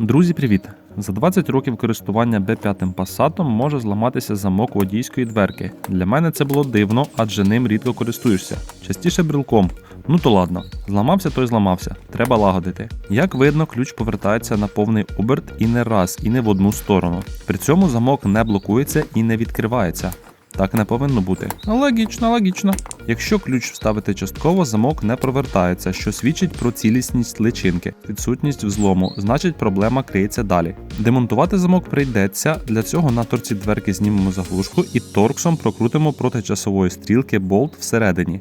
Друзі, привіт! За 20 років користування B5 Passat може зламатися замок водійської дверки. Для мене це було дивно, адже ним рідко користуєшся. Частіше брелком. Ну то ладно, зламався той зламався, треба лагодити. Як видно, ключ повертається на повний оберт і не раз, і не в одну сторону. При цьому замок не блокується і не відкривається. Так не повинно бути. Логічно, логічно. Якщо ключ вставити частково, замок не провертається, що свідчить про цілісність личинки, відсутність взлому, значить проблема криється далі. Демонтувати замок прийдеться. Для цього на торці дверки знімемо заглушку і торксом прокрутимо проти часової стрілки болт всередині.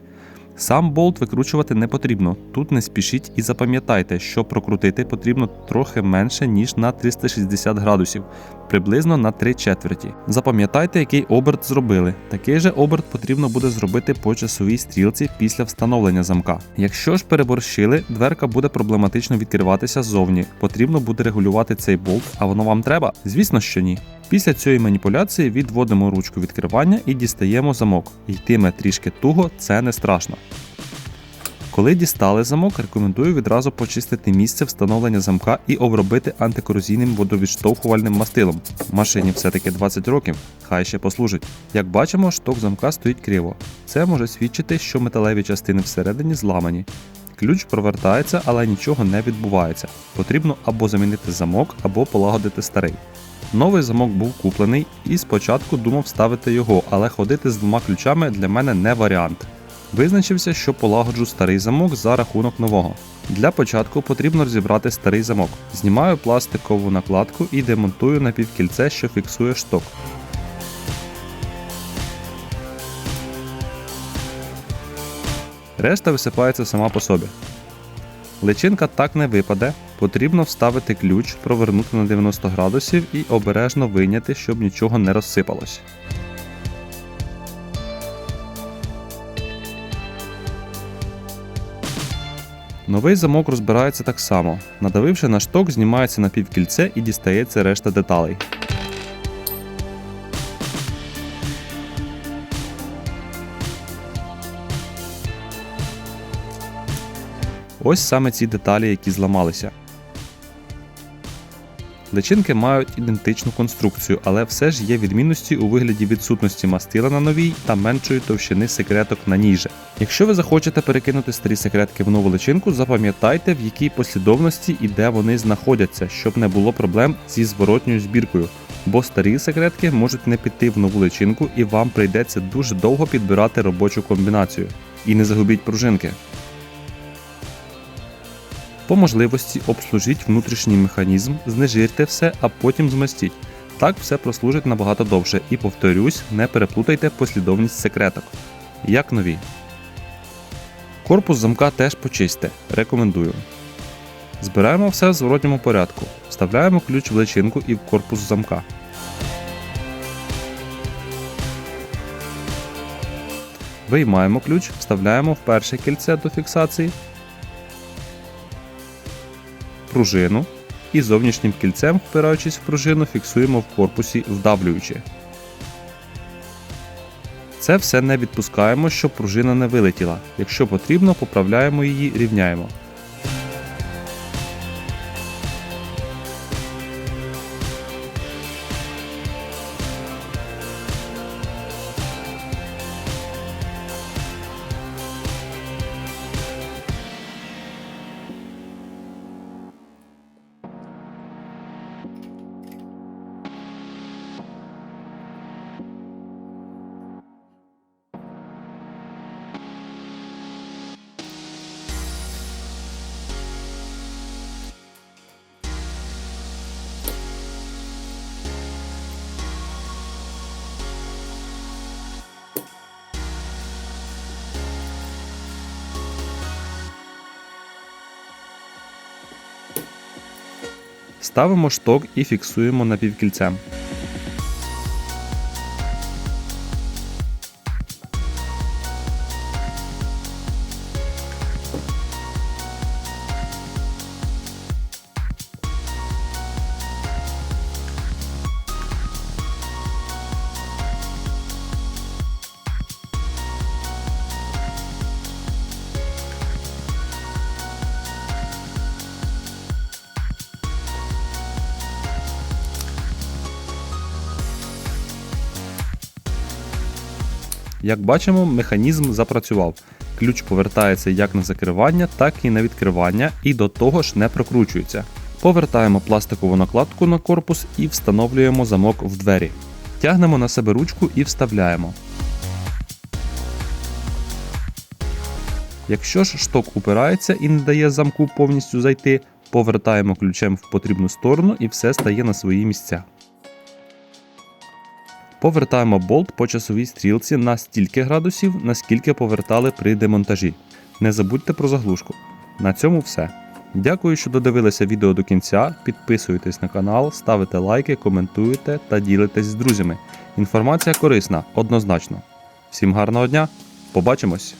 Сам болт викручувати не потрібно. Тут не спішіть і запам'ятайте, що прокрутити потрібно трохи менше, ніж на 360 градусів, приблизно на 3 четверті. Запам'ятайте, який оберт зробили. Такий же оберт потрібно буде зробити по часовій стрілці після встановлення замка. Якщо ж переборщили, дверка буде проблематично відкриватися ззовні. Потрібно буде регулювати цей болт, а воно вам треба? Звісно, що ні. Після цієї маніпуляції відводимо ручку відкривання і дістаємо замок. Йтиме трішки туго, це не страшно. Коли дістали замок, рекомендую відразу почистити місце встановлення замка і обробити антикорозійним водовідштовхувальним мастилом. Машині все-таки 20 років, хай ще послужить. Як бачимо, шток замка стоїть криво. Це може свідчити, що металеві частини всередині зламані. Ключ провертається, але нічого не відбувається. Потрібно або замінити замок, або полагодити старий. Новий замок був куплений і спочатку думав ставити його, але ходити з двома ключами для мене не варіант. Визначився, що полагоджу старий замок за рахунок нового. Для початку потрібно розібрати старий замок. Знімаю пластикову накладку і демонтую напівкільце, що фіксує шток. Решта висипається сама по собі. Личинка так не випаде, потрібно вставити ключ, провернути на 90 градусів і обережно вийняти, щоб нічого не розсипалось. Новий замок розбирається так само. Надавивши на шток, знімається напівкільце і дістається решта деталей. Ось саме ці деталі, які зламалися. Личинки мають ідентичну конструкцію, але все ж є відмінності у вигляді відсутності мастила на новій та меншої товщини секреток на ній же. Якщо ви захочете перекинути старі секретки в нову личинку, запам'ятайте, в якій послідовності і де вони знаходяться, щоб не було проблем зі зворотньою збіркою, бо старі секретки можуть не піти в нову личинку і вам прийдеться дуже довго підбирати робочу комбінацію. І не загубіть пружинки. По можливості обслужіть внутрішній механізм, знежирте все, а потім змастіть. Так все прослужить набагато довше і повторюсь, не переплутайте послідовність секреток. Як нові. Корпус замка теж почистьте. Рекомендую. Збираємо все в зворотньому порядку. Вставляємо ключ в личинку і в корпус замка. Виймаємо ключ, вставляємо в перше кільце до фіксації пружину і зовнішнім кільцем, впираючись в пружину, фіксуємо в корпусі, вдавлюючи. Це все не відпускаємо, щоб пружина не вилетіла. Якщо потрібно, поправляємо її, рівняємо. Ставимо шток і фіксуємо напівкільцем. Як бачимо, механізм запрацював. Ключ повертається як на закривання, так і на відкривання, і до того ж не прокручується. Повертаємо пластикову накладку на корпус і встановлюємо замок в двері. Тягнемо на себе ручку і вставляємо. Якщо ж шток упирається і не дає замку повністю зайти, повертаємо ключем в потрібну сторону і все стає на свої місця. Повертаємо болт по часовій стрілці на стільки градусів, наскільки повертали при демонтажі. Не забудьте про заглушку. На цьому все. Дякую, що додивилися відео до кінця. Підписуйтесь на канал, ставите лайки, коментуєте та ділитесь з друзями. Інформація корисна, однозначно. Всім гарного дня! Побачимось!